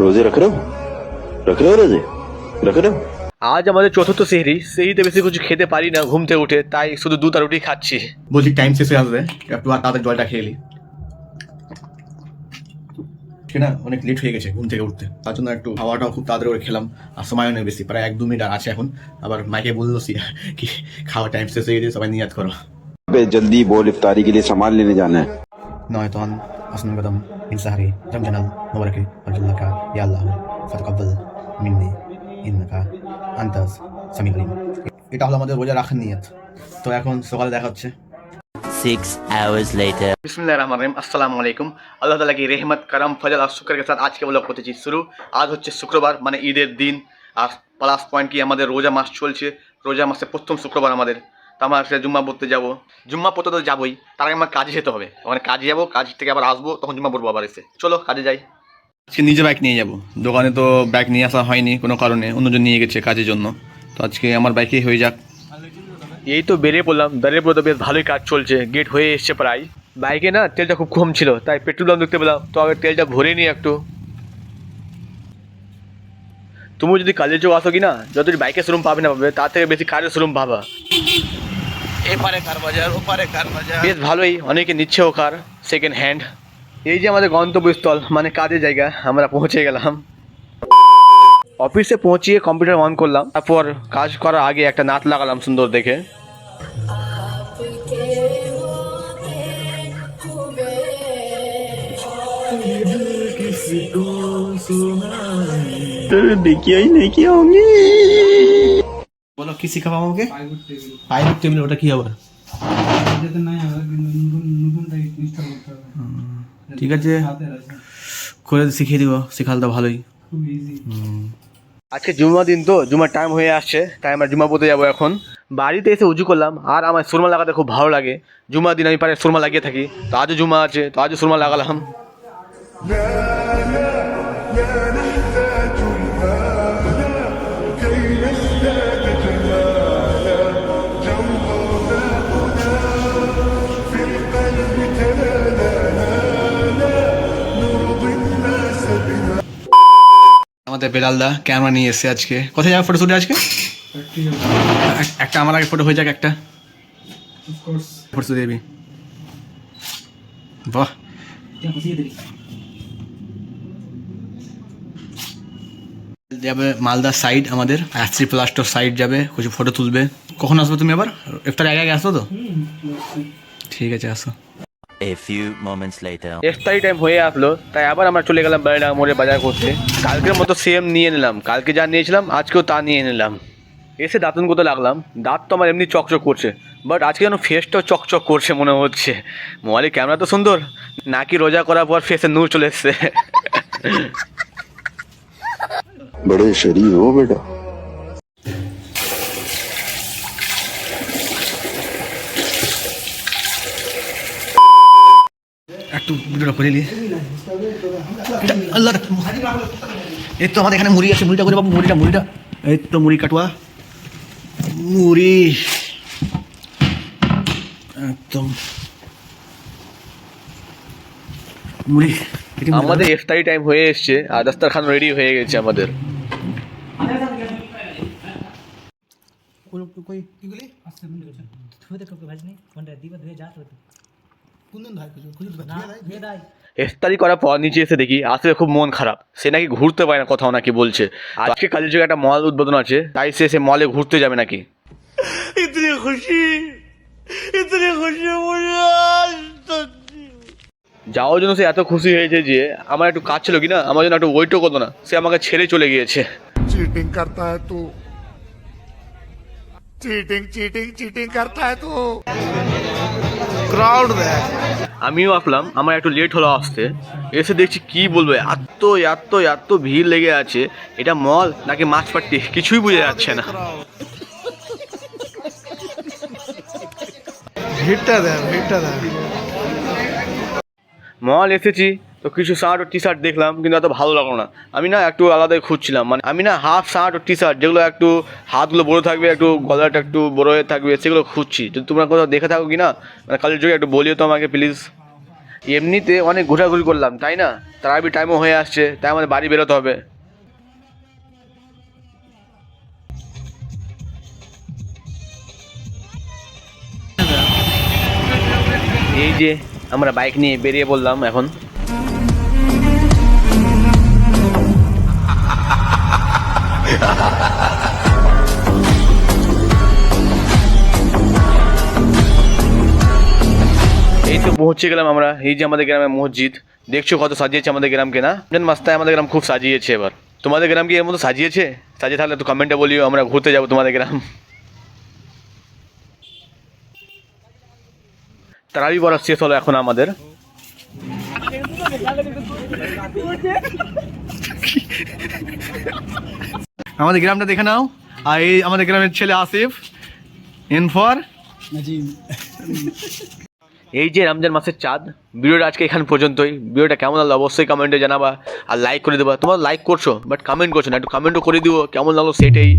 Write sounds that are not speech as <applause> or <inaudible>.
रोजे रख रहे हो रख रहे हो रोजे रख रहे हो আজ আমাদের চতুর্থ সেহরি সেহরিতে বেশি কিছু খেতে পারি না ঘুম থেকে উঠে তাই শুধু দুধ আর রুটি খাচ্ছি বলছি টাইম শেষে আসবে একটু আর তাড়াতাড়ি জলটা খেয়ে নি না অনেক লেট হয়ে গেছে ঘুম থেকে উঠতে তার জন্য একটু খাওয়াটাও খুব তাড়াতাড়ি করে খেলাম আর সময়ও নেই বেশি প্রায় এক দু মিনিট আর আছে এখন আবার মাইকে বললো সি <laughs> কি খাওয়া টাইম শেষ হয়ে গেছে সবাই নিয়াত করো पे जल्दी बोल इफ्तारी के लिए सामान लेने जाना है নয়তন حسن القدم من سهر رمجنا المبارك وجلك يا الله فتقبل مني. إنك أنت সামিল আলিম এটা হলো আমাদের রোজা রাখার নিয়ত। তো এখন সকালে দেখা হচ্ছে। Six hours later. বিসমিল্লাহির রহমানির রহিম। আসসালামু আলাইকুম। আল্লাহ তাআলা কি রহমত করম ফজল আর শুকর কে সাথ আজকে ব্লগ করতেছি শুরু। আজ হচ্ছে শুক্রবার মানে ঈদের দিন। আর প্লাস পয়েন্ট কি আমাদের রোজা মাস চলছে। রোজা মাসে প্রথম শুক্রবার আমাদের। তা আমরা জুম্মা পড়তে যাব। জুম্মা পড়তে তো যাবোই তার আগে আমার কাজে যেতে হবে। ওখানে কাজে যাব কাজ থেকে আবার আসব তখন জুম্মা পড়ব আবার এসে। চলো কাজে যাই। আজকে নিজে বাইক নিয়ে যাব। দোকানে তো বাইক নিয়ে আসা হয়নি কোনো কারণে অন্যজন নিয়ে গেছে কাজের জন্য। তো আজকে আমার বাইকেই হয়ে যাক। এই তো বেরিয়ে পড়লাম বেরিয়ে পড়তে বেশ ভালোই কাজ চলছে গেট হয়ে এসছে প্রায়। বাইকে না তেলটা খুব কম ছিল তাই পেট্রোল দাম দেখতে পেলাম। তো আগে তেলটা ভরে নিই একটু। তুমি যদি কালের চোখ আসো কি না যদি বাইকের শোরুম পাবে না পাবে তার থেকে বেশি কারের শোরুম পাবা? এপারে কার বাজার ওপারে কার বাজার? বেশ ভালোই অনেকে নিচ্ছে ও কার সেকেন্ড হ্যান্ড এই যে আমাদের গন্তব্যস্থল মানে কাজের জায়গা আমরা পৌঁছে গেলাম। অফিসে পৌঁছিয়ে কম্পিউটার অন করলাম তারপর কাজ করার আগে একটা নাচ লাগালাম সুন্দর দেখে। বলো কি শিখাবো আমাকে? টেবিল ওটা কি আবার? ঠিক আছে। করে শিখিয়ে দিব শিখাল তো ভালোই। আজকে জুমা দিন তো জুমার টাইম হয়ে আসছে তাই আমরা জুমা পড়তে যাব এখন। বাড়িতে এসে উজু করলাম আর আমার সুরমা লাগাতে খুব ভালো লাগে। জুমা দিন আমি পারে সুরমা লাগিয়ে থাকি। তো আজও জুমা আছে তো আজও সুরমা লাগালাম। আমাদের বেলালদা ক্যামেরা নিয়ে এসেছে আজকে। কোথায় যাবে ফটো শুটে আজকে? একটা আমার আগে ফটো হয়ে যাক একটা। ফটো দেবি। বাহ। যাবে মালদা সাইড আমাদের অ্যাসি প্লাস্টার সাইড যাবে কিছু ফটো তুলবে। কখন আসবে তুমি আবার? ইফতার আগে আগে আসো তো? ঠিক আছে আসো। A few moments later. ইফতারি টাইম হয়ে আসলো তাই আবার আমরা চলে গেলাম বাড়িডা মোড়ে বাজার করতে। কালকের মতো সেম নিয়ে নিলাম। কালকে যা নিয়েছিলাম আজকেও তা নিয়ে নিলাম। এসে দাঁতন করতে লাগলাম। দাঁত তো আমার এমনি চকচক করছে। বাট আজকে যেন ফেসটাও চকচক করছে মনে হচ্ছে। মোবাইলের ক্যামেরা তো সুন্দর। নাকি রোজা করার পর ফেসে নূর চলে এসছে। बड़े शरीर हो बेटा একটু ভিডিওটা করে নিয়ে আল্লাহ এই তো আমাদের এখানে মুড়ি আছে মুড়িটা করে বাবু মুড়িটা মুড়িটা এই তো মুড়ি কাটুয়া মুড়ি একদম মুড়ি এটি মুড়ি। আমাদের ইফতারি টাইম হয়ে এসছে আর দাস্তারখান রেডি হয়ে গেছে আমাদের ইফতারি করার পর নিচে এসে দেখি আসলে খুব মন খারাপ সে নাকি ঘুরতে পারে না কোথাও নাকি বলছে আজকে কাজের যুগে একটা মল উদ্বোধন আছে তাই সে সে মলে ঘুরতে যাবে নাকি যাওয়ার জন্য সে এত খুশি হয়েছে যে আমার একটু কাজ ছিল কি না আমার জন্য একটু ওয়েটও করতো না সে আমাকে ছেড়ে চলে গিয়েছে चीटिंग करता है तू चीटिंग चीटिंग चीटिंग करता है तू क्राउड देख আমিও আসলাম আমার একটু লেট হলো আসতে এসে দেখছি কি বলবো এত এত এত ভিড় লেগে আছে এটা মল নাকি মাছ পাট্টি কিছুই বোঝা যাচ্ছে না ভিড়টা দেখ ভিড়টা দেখ মল এসেছি তো কিছু শার্ট ও টি শার্ট দেখলাম, কিন্তু এত ভালো লাগল না। আমি না একটু আলাদাই খুঁজছিলাম মানে আমি না হাফ শার্ট ও টি শার্ট যেগুলো একটু হাতগুলো বড় থাকবে, একটু গলাটা একটু বড় হয়ে থাকবে, সেগুলো খুঁজছি। যদি তোমরা কোথাও দেখে থাকো কি না মানে কালের যুগে একটু বলিও তো আমাকে প্লিজ এমনিতে অনেক ঘোরাঘুরি করলাম, তাই না? তারাবি টাইমও হয়ে আসছে, তাই আমাদের বাড়ি বেরোতে হবে। এই যে আমরা বাইক নিয়ে বেরিয়ে পড়লাম এখন। এই তো পৌঁছে গেলাম আমরা। এই যে আমাদের গ্রামের মসজিদ, দেখছ কত সাজিয়েছে আমাদের গ্রামকে না যেন মাস্তায় আমাদের গ্রাম খুব সাজিয়েছে এবার। তোমাদের গ্রাম কি এর মতো সাজিয়েছে? সাজিয়ে থাকলে তো কমেন্টে বলিও, আমরা ঘুরতে যাব তোমাদের গ্রাম। তারাবি বড় শেষ হলো এখন আমাদের। আমাদের গ্রামটা দেখে নাও। আর এই আমাদের গ্রামের ছেলে আসিফ এন ফর। এই যে রমজান মাসের চাঁদ ভিডিওটা আজকে এখান পর্যন্তই। ভিডিওটা কেমন লাগল অবশ্যই কমেন্টে জানাবা আর লাইক করে দেবা। তোমার লাইক করছ বাট কমেন্ট করছ না একটু কমেন্টও করে দিও কেমন লাগল সেটাই।